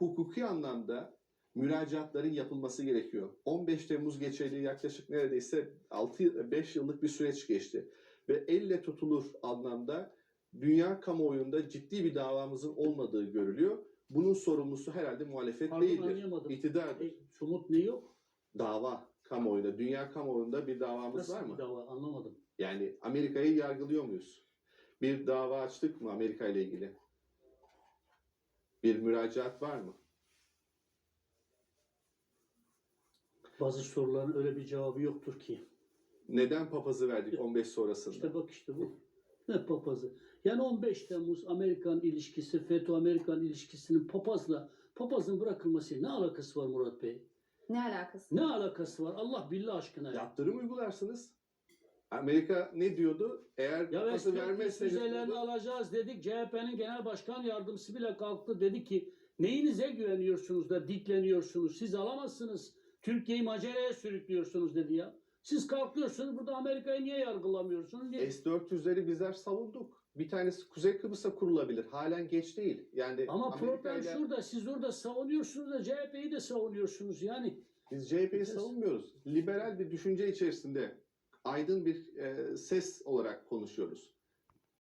hukuki anlamda müracaatların yapılması gerekiyor. 15 Temmuz geçeli yaklaşık neredeyse 6-5 yıllık bir süreç geçti. Ve elle tutulur anlamda dünya kamuoyunda ciddi bir davamızın olmadığı görülüyor. Bunun sorumlusu herhalde muhalefet Pardon değildir. anlayamadım. İktidardır. E, somut ne yok? Dava kamuoyunda, dünya kamuoyunda bir davamız Nasıl var mı? dava anlamadım. Yani Amerika'yı yargılıyor muyuz? Bir dava açtık mı Amerika ile ilgili? Bir müracaat var mı? Bazı soruların öyle bir cevabı yoktur ki. Neden papazı verdik 15 sonrasında? İşte bak işte bu. Ne papazı? Yani 15 Temmuz Amerikan ilişkisi, FETÖ-Amerikan ilişkisinin papazla, papazın bırakılması ne alakası var Murat Bey? Ne alakası? Ne alakası var? Allah billah aşkına ya. Yaptırım uygularsınız. Amerika ne diyordu? Eğer Ya ve vermezseniz füzelerini alacağız dedik. CHP'nin genel başkan yardımcısı bile kalktı dedi ki neyinize güveniyorsunuz da dikleniyorsunuz? Siz alamazsınız. Türkiye'yi maceraya sürüklüyorsunuz dedi ya. Siz kalkıyorsunuz burada Amerika'yı niye yargılamıyorsunuz? Niye? S-400'leri bizler savunduk. Bir tanesi Kuzey Kıbrıs'a kurulabilir. Halen geç değil. Yani Ama Amerika problem ile- şurada. Siz orada savunuyorsunuz da CHP'yi de savunuyorsunuz. Yani Biz CHP'yi savunmuyoruz. Liberal bir düşünce içerisinde aydın bir e, ses olarak konuşuyoruz.